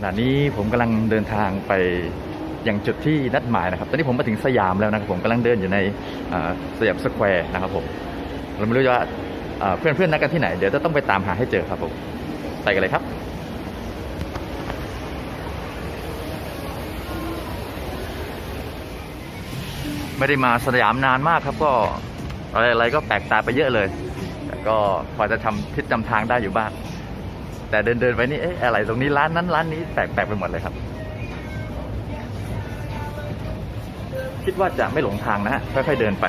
ขณะนี้ผมกำลังเดินทางไปยังจุดที่นัดหมายนะครับ ตอนนี้ผมมาถึงสยามแล้วนะครับผมกำลังเดินอยู่ในสยามสแควร์นะครับผมเราไม่รู้ว่าเอ่อเพื่อนๆนัดกันที่ไหน เดี๋ยวจะต้องไปตามหาให้เจอครับผมไปกันเลยครับไม่ได้มาสยามนานมากครับก็อะไรๆก็แปลกตาไปเยอะเลย แต่ก็พอจะทำทิศจำทางได้อยู่บ้าง แต่เดินเดินๆไปนี่เอ๊ะอะไรตรงนี้ร้านนั้นร้านนี้แปลกๆไปหมดเลยครับ คิดว่าจะไม่หลงทางนะฮะค่อยๆเดินไป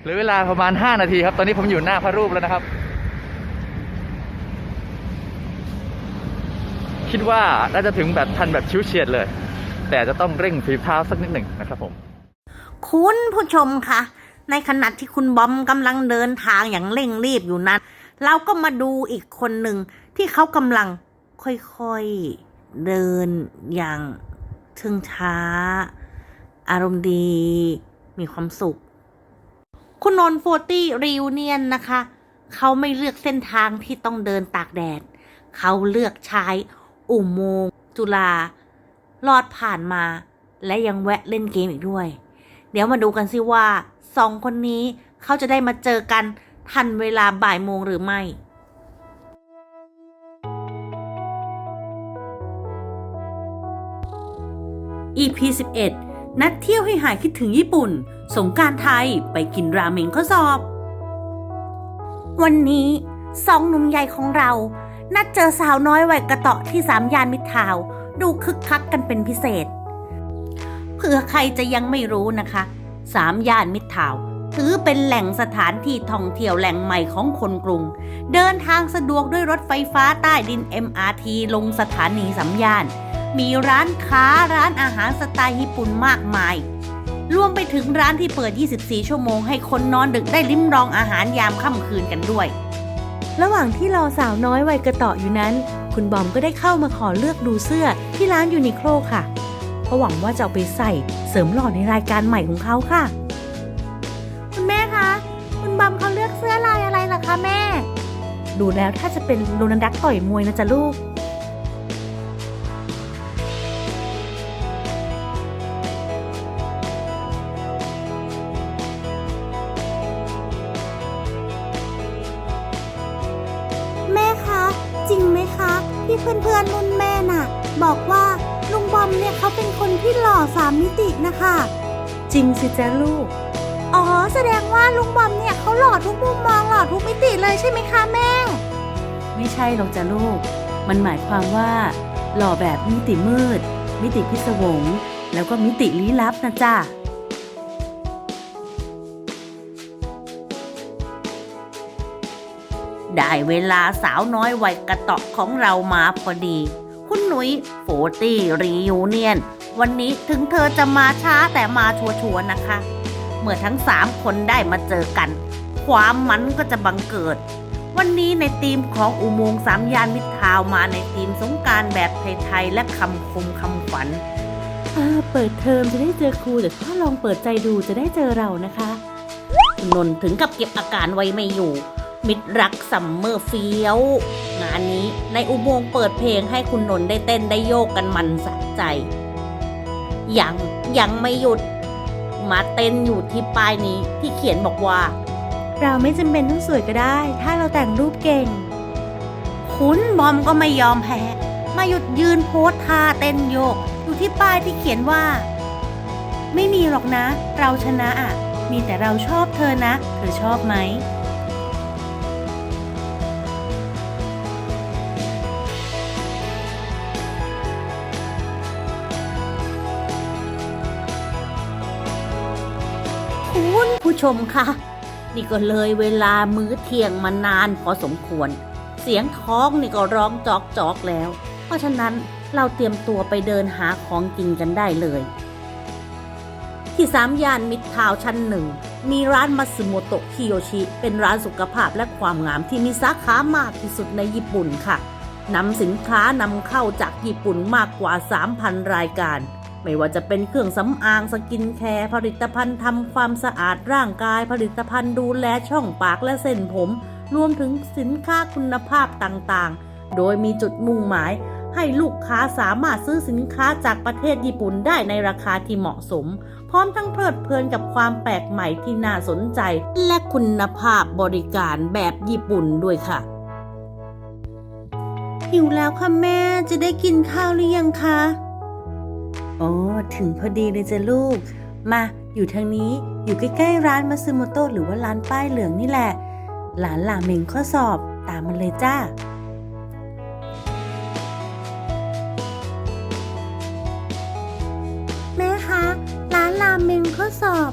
เหลือเวลาประมาณ 5 นาทีครับ ตอนนี้ผมอยู่หน้าพระรูปแล้วนะครับ คิดว่าน่าจะถึงแบบทันแบบชิวเฉียดเลย แต่จะต้องเร่งฝีเท้าสักนิดหนึ่งนะครับผม คุณผู้ชมคะในขณะที่คุณบอมกำลังเดินทางอย่างเร่งรีบอยู่นั้น เราก็มาดูอีกคนหนึ่งที่เขากำลังค่อยๆเดินอย่างเชิงช้า อารมณ์ดี มีความสุข คุณนนท์โฟตี้รีวเนียนนะคะ เขาไม่เลือกเส้นทางที่ต้องเดินตากแดด เขาเลือกใช้อุโมงค์จุฬาลอดผ่านมา และยังแวะเล่นเกมอีกด้วย ดี๋ยวมาดูกันสิว่าสองคนนี้เขาจะได้มาเจอกันทันเวลาบ่ายโมงหรือไม่ EP 11นัดเที่ยวให้หายคิดถึงญี่ปุ่น สงการไทยไปกินราเมงข้อสอบ วันนี้สองหนุ่มใหญ่ของเรา นัดเจอสาวน้อยวัยกระเตาะที่สามยานมิตรทาว ดูคึกคักกันเป็นพิเศษ ผื่อใครจะยังไม่รู้นะคะสามย่านมิตรทาวถือเป็นแหล่งสถานที่ท่องเที่ยวแหล่งใหม่ของคนกรุง เดินทางสะดวกด้วยรถไฟฟ้าใต้ดิน MRT ลงสถานีสามย่าน มีร้านค้าร้านอาหารสไตล์ญี่ปุ่นมากมาย รวมไปถึงร้านที่เปิด 24 ชั่วโมงให้คนนอนดึกได้ลิ้มลองอาหารยามค่ำคืนกันด้วย ระหว่างที่รอสาวน้อยวัยกระตาะอยู่นั้น คุณบอมก็ได้เข้ามาขอเลือกดูเสื้อที่ร้านยูนิโคลค่ะ พราะหวังว่าจะเอาไปใส่เสริมหล่อในรายการใหม่ของเขาค่ะ คุณแม่คะ คุณบอมเขาเลือกเสื้อลายอะไรล่ะคะแม่ ดูแล้วถ้าจะเป็นโดนัลดักต่อยมวยนะจ๊ะลูก มเนี่ยเขาเป็นคนที่หล่อสามมิตินะคะ จริงสิจ๊ะลูก อ๋อ แสดงว่าลุงบอมเนี่ยเขาหล่อทุกมุมมองหล่อทุกมิติเลยใช่ไหมคะแม่ ไม่ใช่หรอกจ้ะลูก มันหมายความว่า หล่อแบบมิติมืด มิติพิศวง แล้วก็มิติลี้ลับนะจ๊ะได้เวลาสาวน้อยวัยกระเตาะของเรามาพอดี คุณหนุยโฟตี้รียูเนียนวันนี้ถึงเธอจะมาช้าแต่มาชัวร์ๆนะคะ เมื่อทั้งสามคนได้มาเจอกัน ความมันก็จะบังเกิด วันนี้ในทีมของอุโมงค์สามยานมิตรทาวน์มาในทีมสงกรารแบบไทยๆและคำคมคำขวัญอ่าเปิดเทอมจะได้เจอครูแต่ถ้าลองเปิดใจดูจะได้เจอเรานะคะคุณนนท์ถึงกับเก็บอาการไว้ไม่อยู่ มิตรรักซัมเมอร์เฟียว งานนี้ในอุโมงค์เปิดเพลงให้คุณนนท์ได้เต้นได้โยกกันมันสะใจ ยังยังไม่หยุด มาเต้นอยู่ที่ป้ายนี้ที่เขียนบอกว่า เราไม่จำเป็นต้องสวยก็ได้ ถ้าเราแต่งรูปเก่ง คุณบอมก็ไม่ยอมแพ้มาหยุดยืนโพสท่าเต้นโยก อยู่ที่ป้ายที่เขียนว่า ไม่มีหรอกนะ เราชนะอะ มีแต่เราชอบเธอนะ เธอชอบไหม ผู้ชมคะนี่ก็เลยเวลามื้อเที่ยงมานานพอสมควร เสียงท้องนี่ก็ร้องจอกจอกแล้ว เพราะฉะนั้นเราเตรียมตัวไปเดินหาของกินกันได้เลย ที่สามย่านมิตรทาวชั้นหนึ่ง มีร้านมัตสึโมโตะคิโยชิ เป็นร้านสุขภาพและความงามที่มีสาขามากที่สุดในญี่ปุ่นค่ะนำสินค้านำเข้าจากญี่ปุ่นมากกว่า 3,000 รายการ ไม่ว่าจะเป็นเครื่องสำอางสกินแคร์ผลิตภัณฑ์ทำความสะอาดร่างกาย ผลิตภัณฑ์ดูแลช่องปากและเส้นผม รวมถึงสินค้าคุณภาพต่างๆ โดยมีจุดมุ่งหมาย ให้ลูกค้าสามารถซื้อสินค้าจากประเทศญี่ปุ่นได้ในราคาที่เหมาะสม พร้อมทั้งเพลิดเพลินกับความแปลกใหม่ที่น่าสนใจ และคุณภาพบริการแบบญี่ปุ่นด้วยค่ะหิวแล้วค่ะแม่จะได้กินข้าวหรือยังคะ โอ๋อถึงพอดีเลยจ้ะลูก มาอยู่ทางนี้อยู่ใกล้ๆร้านมาซึโมโตะหรือว่าร้านป้ายเหลืองนี่แหละ หลานหลาเมงข้อสอบตามมันเลยจ้าแม่คะร้านราเมงข้อสอบ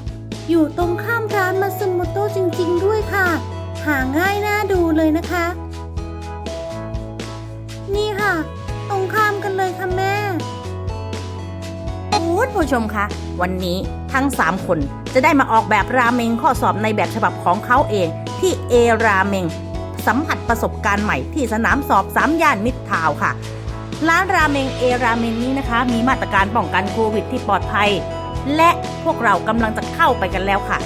อยู่ตรงข้ามร้านมาซึโมโตะจริง ๆ ด้วยค่ะ หาง่ายน่าดูเลยนะคะ นี่ค่ะ ผู้ชมคะ วันนี้ทั้ง 3 คนจะได้มาออกแบบราเมงข้อสอบในแบบฉบับของเขาเองที่เอราเมงสัมผัสประสบการณ์ใหม่ที่สนามสอบสามย่านมิตรทาวค่ะ ร้านราเมงเอราเมงนี้นะคะ มีมาตรการป้องกันโควิดที่ปลอดภัย และพวกเรากำลังจะเข้าไปกันแล้วค่ะ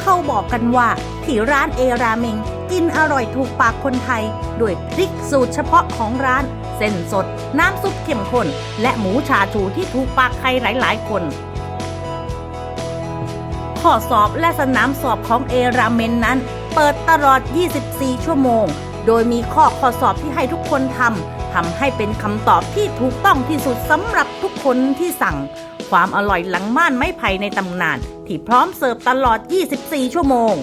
เขาบอกกันว่าที่ร้านเอราเมงกินอร่อยถูกปากคนไทย ด้วยพริกสูตรเฉพาะของร้าน เส้นสด น้ำซุปเข้มข้น และหมูชาชูที่ถูกปากใครหลายๆ คนข้อสอบและสนามสอบของเอราเมนนั้น เปิดตลอด 24 ชั่วโมง โดยมีข้อข้อสอบที่ให้ทุกคนทำทำให้เป็นคำตอบที่ถูกต้องที่สุดสำหรับทุกคนที่สั่ง ความอร่อยหลังม่านไม้ไผ่ในตำนาน ที่พร้อมเสิร์ฟตลอด 24 ชั่วโมง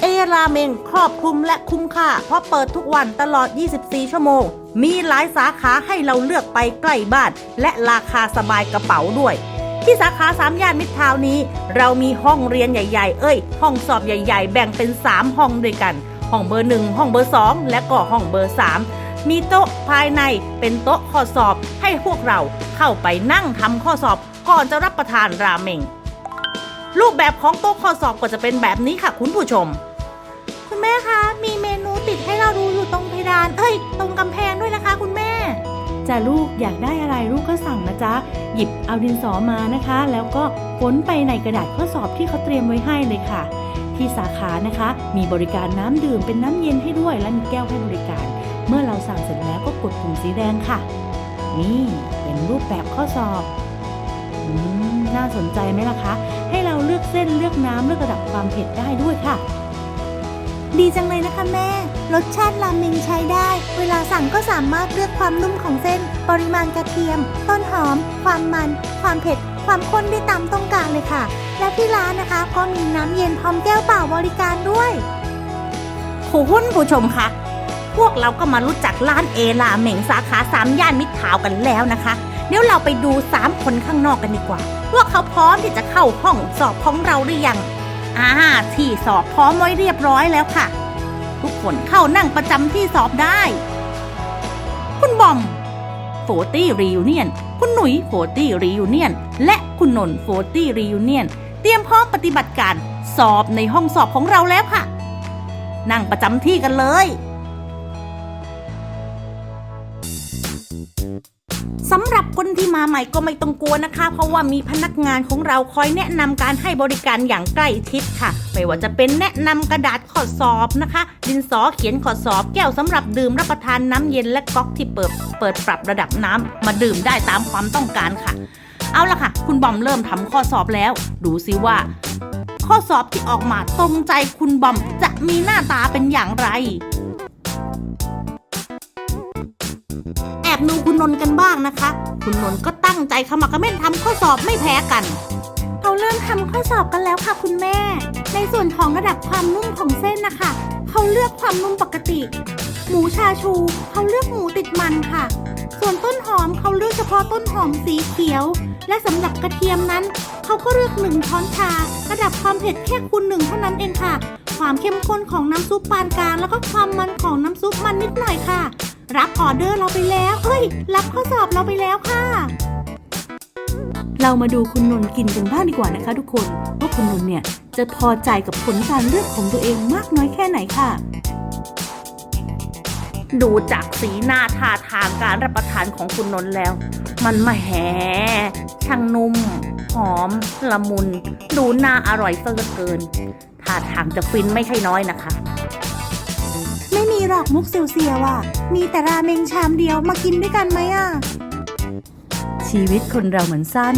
เอราเมงครอบคลุมและคุ้มค่า เพราะเปิดทุกวันตลอด 24 ชั่วโมง มีหลายสาขาให้เราเลือกไปใกล้บ้าน และราคาสบายกระเป๋าด้วย ที่สาขาสามย่านมิตรทาวนี้ เรามีห้องเรียนใหญ่ ๆ เอ้ย ห้องสอบใหญ่ ๆ แบ่งเป็น 3 ห้องด้วยกัน ห้องเบอร์หนึ่งห้องเบอร์สองและก็ห้องเบอร์สามมีโต๊ะภายในเป็นโต๊ะข้อสอบให้พวกเราเข้าไปนั่งทำข้อสอบก่อนจะรับประทานราเมงรูปแบบของโต๊ะข้อสอบก็จะเป็นแบบนี้ค่ะคุณผู้ชม คุณแม่คะมีเม นูติดให้เราดูอยู่ตรงเพดาน เอ้ย ตรงกำแพงด้วยนะคะ คุณแม่จะลูกอยากได้อะไรลูกก็สั่งนะจ๊ะ หยิบเอาดินสอมานะคะ แล้วก็พ้นไปในกระดาษข้อสอบที่เขาเตรียมไว้ให้เลยค่ะ ที่สาขานะคะ มีบริการน้ำดื่มเป็นน้ำเย็นให้ด้วยและมีแก้วให้บริการ เมื่อเราสั่งเสร็จแล้วก็กดปุ่มสีแดงค่ะ นี่เป็นรูปแบบข้อสอบอน่าสนใจไหมล่ะคะ ให้เราเลือกเส้นเลือกน้ำเลือกระดับความเผ็ดได้ด้วยค่ะ ดีจังเลยนะคะแม่ รสชาติราเมงใช้ได้ เวลาสั่งก็สามารถเลือกความนุ่มของเส้น ปริมาณกระเทียม ต้นหอม ความมัน ความเผ็ด ความข้นได้ตามต้องการเลยค่ะ และที่ร้านนะคะก็มีน้ำเย็นพร้อมแก้วเปล่าบริการด้วยคุณผู้ชมคะพวกเราก็มารู้จักร้านเอลาเหม่งสาขาสามย่านมิตรทาวกันแล้วนะคะ เดี๋ยวเราไปดูสามคนข้างนอกกันดีกว่า ว่าเขาพร้อมที่จะเข้าห้องสอบของเราหรือยัง อ่าที่สอบพร้อมไว้เรียบร้อยแล้วค่ะ ทุกคนเข้านั่งประจำที่สอบได้ คุณบอมโฟตี้รียูเนียนคุณหนุ่ยโฟตี้รียูเนียนและคุณนนโฟตี้รียูเนียนเตรียมพร้อมปฏิบัติการสอบในห้องสอบของเราแล้วค่ะ นั่งประจำที่กันเลย สำหรับคนที่มาใหม่ก็ไม่ต้องกลัวนะคะ เพราะว่ามีพนักงานของเราคอยแนะนำการให้บริการอย่างใกล้ชิดค่ะ ไม่ว่าจะเป็นแนะนำกระดาษข้อสอบนะคะ ดินสอเขียนข้อสอบ แก้วสำหรับดื่มรับประทานน้ำเย็นและก๊อกที่เปิดเปิดปรับระดับน้ำมาดื่มได้ตามความต้องการค่ะ เอาละค่ะ คุณบอมเริ่มทำข้อสอบแล้ว ดูสิว่า ข้อสอบที่ออกมาตรงใจคุณบอมจะมีหน้าตาเป็นอย่างไร อบดูคุณนนท์กันบ้างนะคะ คุณนนท์ก็ตั้งใจขมักเขม้นทำข้อสอบไม่แพ้กันเขาเริ่มทำข้อสอบกันแล้วค่ะคุณแม่ ในส่วนของระดับความนุ่มของเส้นนะคะเขาเลือกความนุ่มปกติ หมูชาชูเขาเลือกหมูติดมันค่ะ ส่วนต้นหอมเขาเลือกเฉพาะต้นหอมสีเขียว และสำหรับกระเทียมนั้นเขาก็เลือกหนึ่งช้อนชา ระดับความเผ็ดแค่คูณหนึ่งเท่านั้นเองค่ะ ความเข้มข้นของน้ำซุปปานกลางแล้วก็ความมันของน้ำซุปมันนิดหน่อยค่ะ รับออเดอร์เราไปแล้ว เอ้ย รับข้อสอบเราไปแล้วค่ะ เรามาดูคุณนนท์กินกันบ้างดีกว่านะคะ ทุกคนว่าคุณนนท์เนี่ยจะพอใจกับผลการเลือกของตัวเองมากน้อยแค่ไหนค่ะ ดูจากสีหน้าท่าทางการรับประทานของคุณนนท์แล้ว มันมาแหช่างนุ่ม หอม ละมุน ดูน่าอร่อยซะเหลือเกินท่าทางจะฟินไม่ใช่น้อยนะคะไม่มี หรอกมุกเสียวๆอะ มีแต่ราเมงชามเดียวมากินด้วยกันไหมอะ ชีวิตคนเราเหมือนสั้น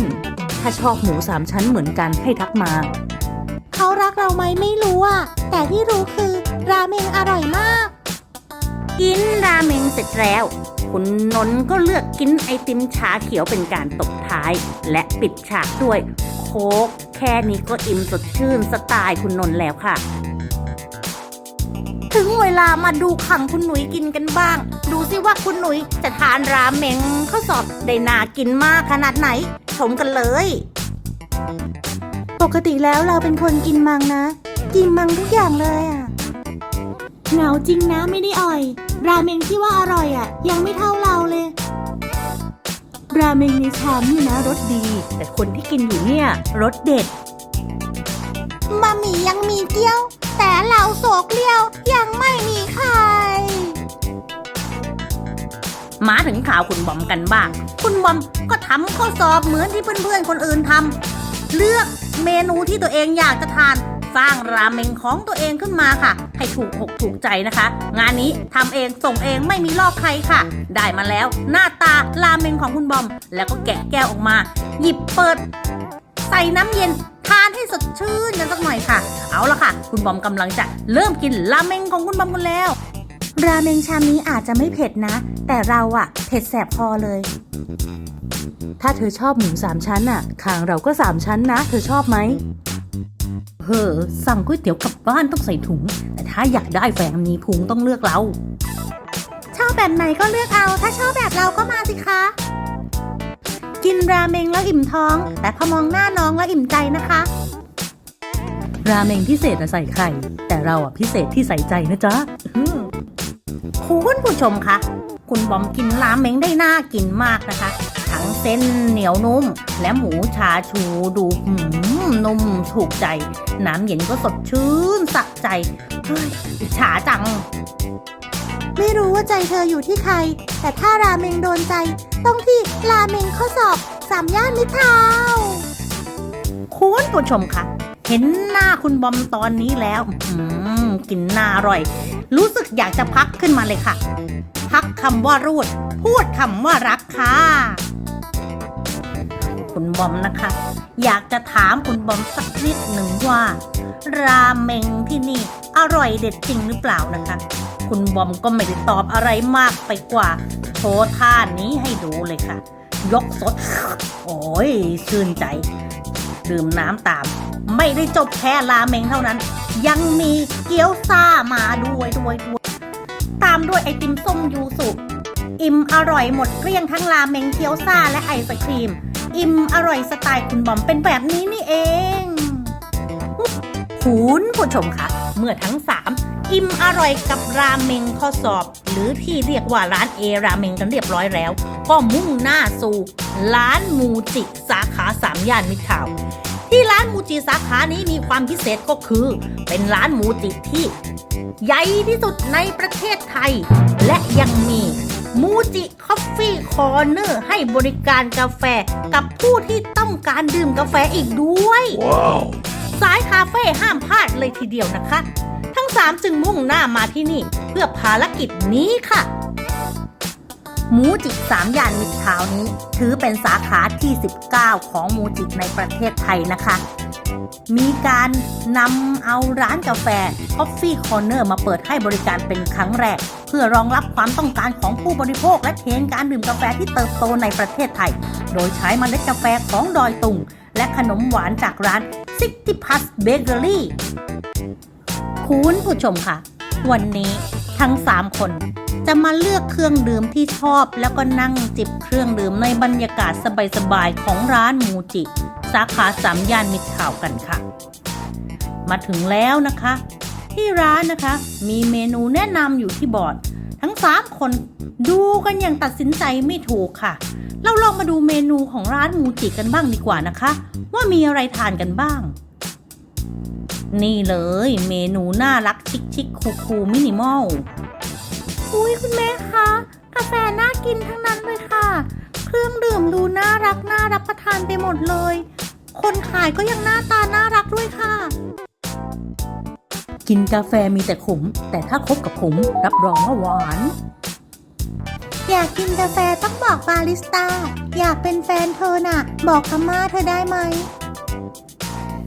ถ้าชอบหมูสามชั้นเหมือนกันให้ทักมา เขารักเราไหมไม่รู้อะ แต่ที่รู้คือราเมงอร่อยมาก กินราเมงเสร็จแล้ว คุณนนท์ก็เลือกกินไอติมชาเขียวเป็นการตบท้าย และปิดฉากด้วย โค้กแค่นี้ก็อิ่มสดชื่นสไตล์คุณนนท์แล้วค่ะถึง เวลามาดูขังคุณหนุยกินกันบ้าง ดูสิว่าคุณหนุยจะทานราเมงข้อสอบได้น่ากินมากขนาดไหน ชมกันเลย ปกติแล้วเราเป็นคนกินมังนะ กินมังทุกอย่างเลยอะเหงาจริงนะไม่ได้อ่อย ราเมงที่ว่าอร่อยอะ ยังไม่เท่าเราเลย ราเมงในชามนี่นะรสดี แต่คนที่กินอยู่เนี่ยรสเด็ดบะหมี่ยังมีเกี๊ยว แต่เราโศกเลี้ยวยังไม่มีไข่มาถึงข่าวคุณบอมกันบ้าง คุณบอมก็ทำข้อสอบเหมือนที่เพื่อนๆคนอื่นทำเลือกเมนูที่ตัวเองอยากจะทาน สร้างราเมงของตัวเองขึ้นมาค่ะ ให้ถูกอกถูกใจนะคะ งานนี้ทำเองส่งเองไม่มีลอกใครค่ะ ได้มาแล้ว หน้าตาราเมงของคุณบอม แล้วก็แกะแก้วออกมา หยิบเปิด ใส่น้ำเย็น ทานให้สดชื่นกันสักหน่อยค่ะ เอาละค่ะ คุณบอมกำลังจะเริ่มกินราเมงของคุณบอมกันแล้ว ราเมงชามนี้อาจจะไม่เผ็ดนะ แต่เราอะเผ็ดแสบคอเลย ถ้าเธอชอบหมูสามชั้นอะคางเราก็สามชั้นนะ เธอชอบไหมเฮ้อสั่งก๋วยเตี๋ยวกลับบ้านต้องใส่ถุง แต่ถ้าอยากได้แฟนมีพุงต้องเลือกเรา ชอบแบบไหนก็เลือกเอา ถ้าชอบแบบเราก็มาสิคะ กินราเมงแล้วอิ่มท้อง แต่พอมองหน้าน้องแล้วอิ่มใจนะคะ ราเมงพิเศษอะใส่ไข่ แต่เราอะพิเศษที่ใส่ใจนะจ๊ะคุณผู้ชมคะ คุณบอมกินราเมงได้น่ากินมากนะคะ ทั้งเส้นเหนียวนุ่ม และหมูชาชูดูหืมนุ่มถูกใจ น้ำเย็นก็สดชื่นสักใจเฮ้ยอิจฉาจัง ไม่รู้ว่าใจเธออยู่ที่ใคร แต่ถ้าราเมงโดนใจ ต้องที่ราเมงข้อสอบสามย่านมิตรทาวน์คุณผู้ชมคะเห็นหน้าคุณบอมตอนนี้แล้วอืมกินหน้าอร่อย รู้สึกอยากจะพักขึ้นมาเลยค่ะ พักคำว่ารูด พูดคำว่ารักค่ะ คุณบอมนะคะ อยากจะถามคุณบอมสักนิดหนึ่งว่า ราเมงที่นี่อร่อยเด็ดจริงหรือเปล่านะคะ คุณบอมก็ไม่ได้ตอบอะไรมากไปกว่า โชว์ท่านี้ให้ดูเลยค่ะ ยกสด โอ้ยชื่นใจ ดื่มน้ำตาม ไม่ได้จบแค่ราเมงเท่านั้น ยังมีเกี๊ยวซ่ามาด้วยด้วยด้วยตามด้วยไอติมส้มยูสุอิ่มอร่อยหมดเกลี้ยงทั้งราเมงเกี๊ยวซ่าและไอศครีม อิ่มอร่อยสไตล์คุณบอมเป็นแบบนี้นี่เอง คุณผู้ชมคะเมื่อทั้งสามอิ่มอร่อยกับราเมงข้อสอบ หรือที่เรียกว่าร้านเอราเมงกันเรียบร้อยแล้ว ก็มุ่งหน้าสู่ร้านมูจิสาขาสามย่านมิตรทาวที่ร้านมูจิสาขานี้มีความพิเศษก็คือ เป็นร้านมูจิที่ ใหญ่ที่สุดในประเทศไทย และยังมีมูจิคอฟฟี่คอร์เนอร์ให้บริการกาแฟกับผู้ที่ต้องการดื่มกาแฟอีกด้วย สายคาเฟ่ห้ามพลาดเลยทีเดียวนะคะ ทั้งสามจึงมุ่งหน้ามาที่นี่ เพื่อภารกิจนี้ค่ะหมูจิสามย่านมิตรทาวน์นี้ ถือเป็นสาขาที่ 19 ของหมูจิในประเทศไทยนะคะ มีการนำเอาร้านกาแฟ Coffee Corner มาเปิดให้บริการเป็นครั้งแรก เพื่อรองรับความต้องการของผู้บริโภคและเทรนด์การดื่มกาแฟที่เติบโตในประเทศไทย โดยใช้เมล็ดกาแฟของดอยตุงและขนมหวานจากร้าน 60 Plus Bakery คุณผู้ชมค่ะ วันนี้ทั้ง 3 คนจะมาเลือกเครื่องดื่มที่ชอบ แล้วก็นั่งจิบเครื่องดื่มในบรรยากาศสบายๆของร้านมูจิ สาขาสามย่านมิตรทาวกันค่ะ มาถึงแล้วนะคะ ที่ร้านนะคะ มีเมนูแนะนำอยู่ที่บอร์ด ทั้ง 3 คนดูกันอย่างตัดสินใจไม่ถูกค่ะ เราลองมาดูเมนูของร้านมูจิกันบ้างดีกว่านะคะ ว่ามีอะไรทานกันบ้าง นี่เลยเมนูน่ารักชิคชิคคูคูมินิมอลอุ้ยคุณแม่คะกาแฟน่ากินทั้งนั้นเลยค่ะ เครื่องดื่มดูน่ารักน่ารับประทานไปหมดเลย คนขายก็ยังหน้าตาน่ารักด้วยค่ะ กินกาแฟมีแต่ขม แต่ถ้าคบกับผมรับรองว่าหวาน อยากกินกาแฟต้องบอกบาริสต้า อยากเป็นแฟนเธอน่ะ บอกอาม่าเธอได้ไหม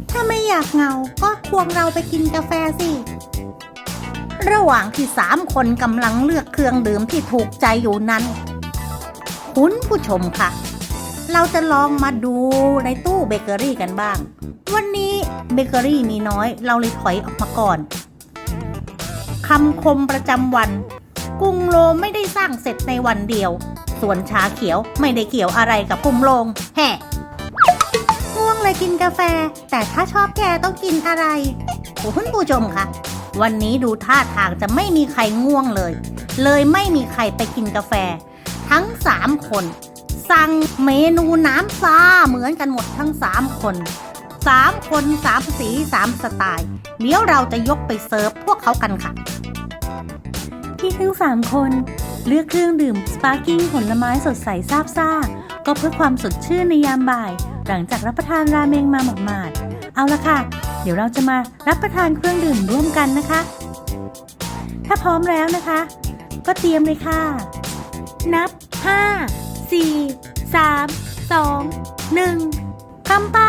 ถ้าไม่อยากเหงาก็ควงเราไปกินกาแฟสิ ระหว่างที่สามคนกำลังเลือกเครื่องดื่มที่ถูกใจอยู่นั้น คุณผู้ชมค่ะ เราจะลองมาดูในตู้เบเกอรี่กันบ้าง วันนี้เบเกอรี่มีน้อย เราเลยถอยออกมาก่อนคำคมประจำวัน กรุงโรมไม่ได้สร้างเสร็จในวันเดียว ส่วนชาเขียวไม่ได้เกี่ยวอะไรกับกรุงโรงแห่ง่วงเลยกินกาแฟ แต่ถ้าชอบแกต้องกินอะไรคุณผู้ชมคะวันนี้ดูท่าทางจะไม่มีใครง่วงเลย เลยไม่มีใครไปกินกาแฟ ทั้งสามคน สั่งเมนูน้ำซาเหมือนกันหมดทั้งสามคนสามคนสามสีสามสไตล์ เดี๋ยวเราจะยกไปเซิร์ฟพวกเขากันค่ะ ที่ทั้งสามคน เลือกเครื่องดื่มสปาร์กิ้งผลไม้สดใสซาบซ่า ก็เพื่อความสดชื่นในยามบ่าย หลังจากรับประทานราเมงมาหมาดๆเอาละค่ะ เดี๋ยวเราจะมารับประทานเครื่องดื่มร่วมกันนะคะ ถ้าพร้อมแล้วนะคะ ก็เตรียมเลยค่ะ นับ 5 4 3 2 1คำไป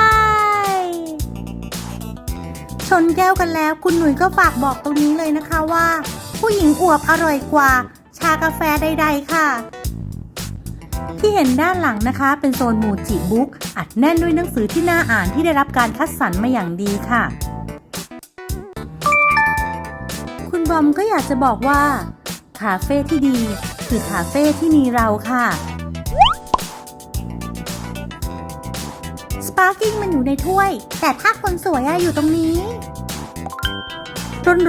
ชนแก้วกันแล้วคุณหนุ่ยก็ฝากบอกตรงนี้เลยนะคะว่า ผู้หญิงอวบอร่อยกว่า ชากาแฟใดๆค่ะ ที่เห็นด้านหลังนะคะ เป็นโซนมูจิบุ๊กอัดแน่นด้วยหนังสือที่น่าอ่านที่ได้รับการคัดสรรมาอย่างดีค่ะ คุณบอมก็อยากจะบอกว่า คาเฟ่ที่ดีคือคาเฟ่ที่มีเราค่ะสปาร์กิ้งมันอยู่ในถ้วย แต่ถ้าคนสวยอะอยู่ตรงนี้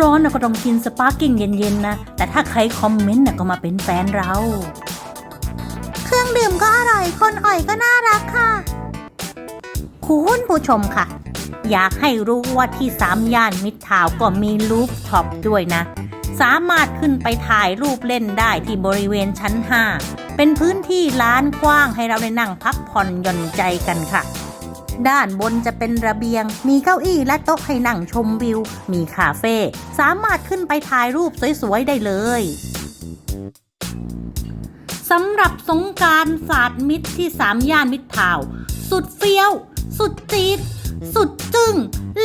ร้อนๆนะก็ต้องกินสปาร์กิ้งเย็นๆนะ แต่ถ้าใครคอมเมนต์นะก็มาเป็นแฟนเรา เครื่องดื่มก็อร่อย คนอ่อยก็น่ารักค่ะ คุณผู้ชมค่ะ อยากให้รู้ว่าที่สามย่านมิตรทาวน์ก็มีรูฟท็อปด้วยนะ สามารถขึ้นไปถ่ายรูปเล่นได้ที่บริเวณชั้น 5 เป็นพื้นที่ลานกว้างให้เราได้นั่งพักผ่อนหย่อนใจกันค่ะ ด้านบนจะเป็นระเบียง มีเก้าอี้และโต๊ะให้นั่งชมวิว มีคาเฟ่ สามารถขึ้นไปถ่ายรูปสวยๆ ได้เลยสำหรับสงการศาสตร์มิตรที่สามย่านมิตรทาว สุดเฟี้ยว สุดจีดสุดจึ้ง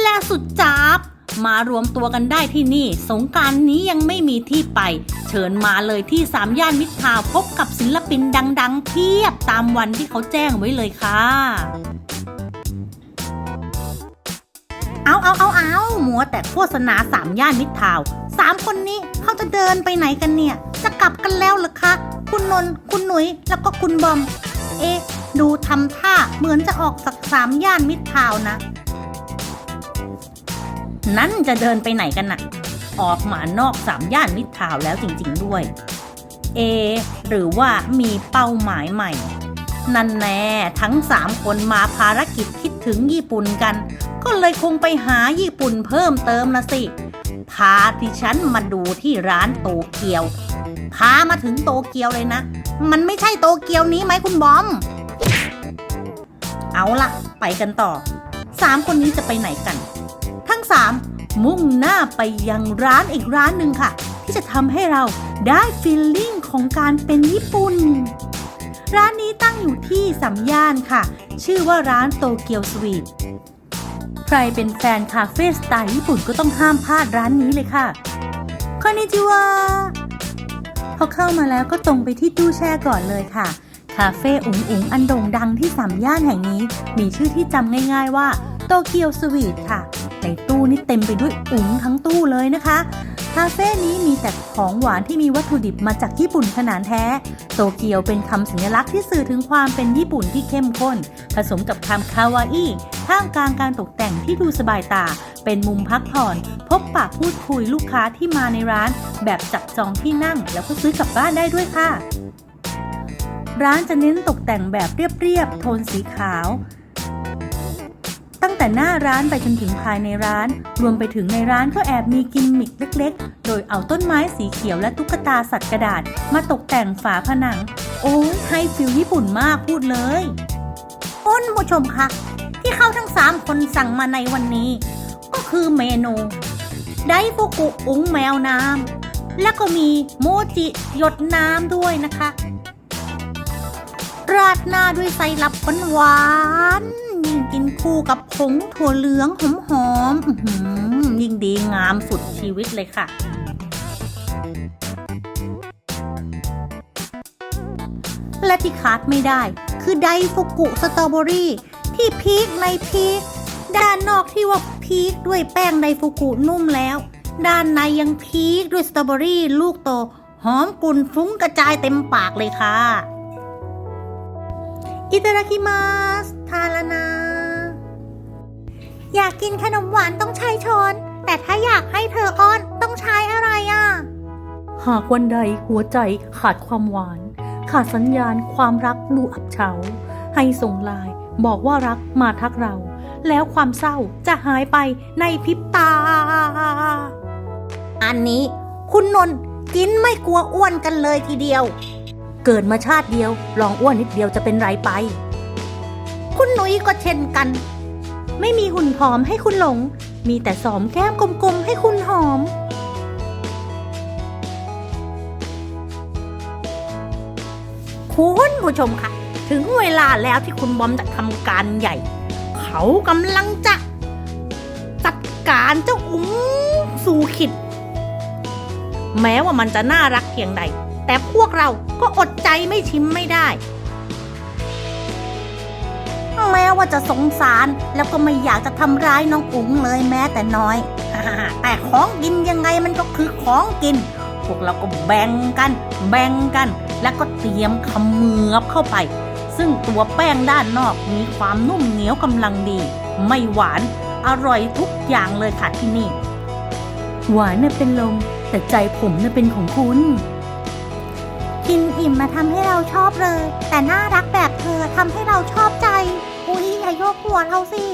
และสุดจาบ มารวมตัวกันได้ที่นี่ สงการนี้ยังไม่มีที่ไป เชิญมาเลยที่สามย่านมิตรทาวพบกับศิลปินดัง ๆ เพียบตามวันที่เขาแจ้งไว้เลยค่ะ เอาเอาเอาเอามัวแต่โฆษณาสามย่านมิตรทาวสามคนนี้เขาจะเดินไปไหนกันเนี่ย จะกลับกันแล้วหรือคะ คุณนนท์คุณหนุยแล้วก็คุณบอม เอ๊ะ ดูทำท่าเหมือนจะออกสักสามย่านมิตรทาวน์นะนั่นจะเดินไปไหนกันน่ะ ออกมานอกสามย่านมิตรทาวแล้วจริงๆด้วย เอ หรือว่ามีเป้าหมายใหม่ นั่นแน่ทั้งสามคนมาภารกิจคิดถึงญี่ปุ่นกัน ก็เลยคงไปหาญี่ปุ่นเพิ่มเติมละสิ พาที่ฉันมาดูที่ร้านโตเกียว พามาถึงโตเกียวเลยนะ มันไม่ใช่โตเกียวนี้ไหมคุณบอม เอาละไปกันต่อ สามคนนี้จะไปไหนกัน ทั้งสามมุ่งหน้าไปยังร้านอีกร้านหนึ่งค่ะ ที่จะทำให้เราได้ฟีลลิ่งของการเป็นญี่ปุ่น ร้านนี้ตั้งอยู่ที่สัมย่านค่ะ ชื่อว่าร้านโตเกียวสวีท ใครเป็นแฟนคาเฟ่สไตล์ญี่ปุ่นก็ต้องห้ามพลาดร้านนี้เลยค่ะคอนนิจิวาพอเข้ามาแล้วก็ตรงไปที่ตู้แช่ก่อนเลยค่ะ คาเฟ่อุ๋งอุ๋งอันโด่งดังที่สามย่านแห่งนี้ มีชื่อที่จำง่ายๆว่าโตเกียวสวีทค่ะ ในตู้นี่เต็มไปด้วยอุ๋งทั้งตู้เลยนะคะ คาเฟ่นี้มีแต่ของหวานที่มีวัตถุดิบมาจากญี่ปุ่นขนาดแท้ โตเกียวเป็นคำสัญลักษณ์ที่สื่อถึงความเป็นญี่ปุ่นที่เข้มข้น ผสมกับคำคาวาอิท่ามกลางการตกแต่งที่ดูสบายตา เป็นมุมพักผ่อน พบปะพูดคุยลูกค้าที่มาในร้าน แบบจับจองที่นั่ง แล้วก็ซื้อกลับบ้านได้ด้วยค่ะ ร้านจะเน้นตกแต่งแบบเรียบๆโทนสีขาว ตั้งแต่หน้าร้านไปจนถึงภายในร้าน รวมไปถึงในร้านก็แอบมีกิมมิคเล็กๆ โดยเอาต้นไม้สีเขียวและตุ๊กตาสัตว์กระดาษ มาตกแต่งฝาผนัง โอ้ยให้ฟิลญี่ปุ่นมากพูดเลยคุณผู้ชมคะที่เขาทั้งสามคนสั่งมาในวันนี้ ก็คือเมนูไดฟุกุอุ๋งแมวน้ำแล้วก็มีโมจิหยดน้ำด้วยนะคะ ราดหน้าด้วยไซรัปหวานยิ่งกินคู่กับ ผงถั่วเหลืองหอมๆอื้อหือยิ่งดีงามสุดชีวิตเลยค่ะ และที่ขาดไม่ได้ คือไดฟุกุสตรอเบอรี่ที่พีคในพีคด้านนอกที่ว่าพีคด้วยแป้งไดฟุกุนุ่มแล้ว ด้านในยังพีคด้วยสตรอเบอรี่ลูกโตหอมกลุ่นฟุ้งกระจายเต็มปากเลยค่ะ อิตาดาคิมาสทารานา อยากกินขนมหวานต้องใช้ช้อน แต่ถ้าอยากให้เธออ้อนต้องใช้อะไรอะ หากวันใดหัวใจขาดความหวาน ขาดสัญญาณความรักดูอับเฉา ให้ส่งไลน์บอกว่ารักมาทักเรา แล้วความเศร้าจะหายไปในพริบตา อันนี้คุณนนท์กินไม่กลัวอ้วนกันเลยทีเดียว เกิดมาชาติเดียว ลองอ้วนนิดเดียวจะเป็นไรไป คุณหนุ่ยก็เช่นกัน ไม่มีหุ่นผอมให้คุณหลง มีแต่สอมแก้มกลมๆให้คุณหอม คุณผู้ชมค่ะ ถึงเวลาแล้วที่คุณบอมจะทำการใหญ่ เขากำลังจะ จัดการเจ้าอุ้งสูขิด แม้ว่ามันจะน่ารักเพียงใด แต่พวกเราก็อดใจไม่ชิมไม่ได้ แม้ว่าจะสงสารแล้วก็ไม่อยากจะทำร้ายน้องอุ๋งเลยแม้แต่น้อย แต่ของกินยังไงมันก็คือของกิน พวกเราก็แบ่งกัน แบ่งกัน แล้วก็เตรียมเขมือบเข้าไป ซึ่งตัวแป้งด้านนอกมีความนุ่มเหนียวกำลังดี ไม่หวานอร่อยทุกอย่างเลยค่ะที่นี่ หวานน่ะเป็นลม แต่ใจผมน่ะเป็นของคุณกินอิ่มมาทำให้เราชอบเลย แต่น่ารักแบบเธอทำให้เราชอบใจ อุ๊ยอย่าโยกหัวเราสิ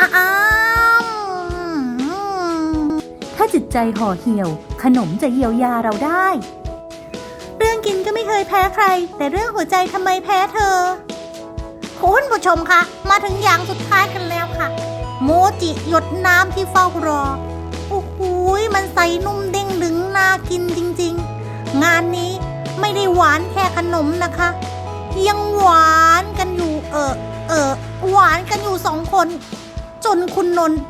อ้าวถ้าจิตใจห่อเหี่ยว ขนมจะเยียวยาเราได้ เรื่องกินก็ไม่เคยแพ้ใคร แต่เรื่องหัวใจทำไมแพ้เธอ คุณผู้ชมคะ มาถึงอย่างสุดท้ายกันแล้วค่ะ โมจิหยดน้ำที่เฝ้ารอ โอ้โหยมันใสนุ่มเด้งดึงน่ากินจริงๆ งานนี้ไม่ได้หวานแค่ขนมนะคะ ยังหวานกันอยู่เออ เออหวานกันอยู่สองคน จนคุณนนท์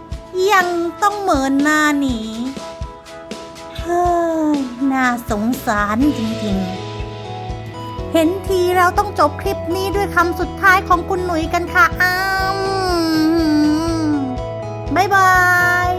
ยังต้องเหมินหน้าหนีเฮ้ยน่าสงสารจริงๆ เห็นทีเราต้องจบคลิปนี้ด้วยคำสุดท้ายของคุณหนุ่ยกันค่ะอ้ามบ๊ายบาย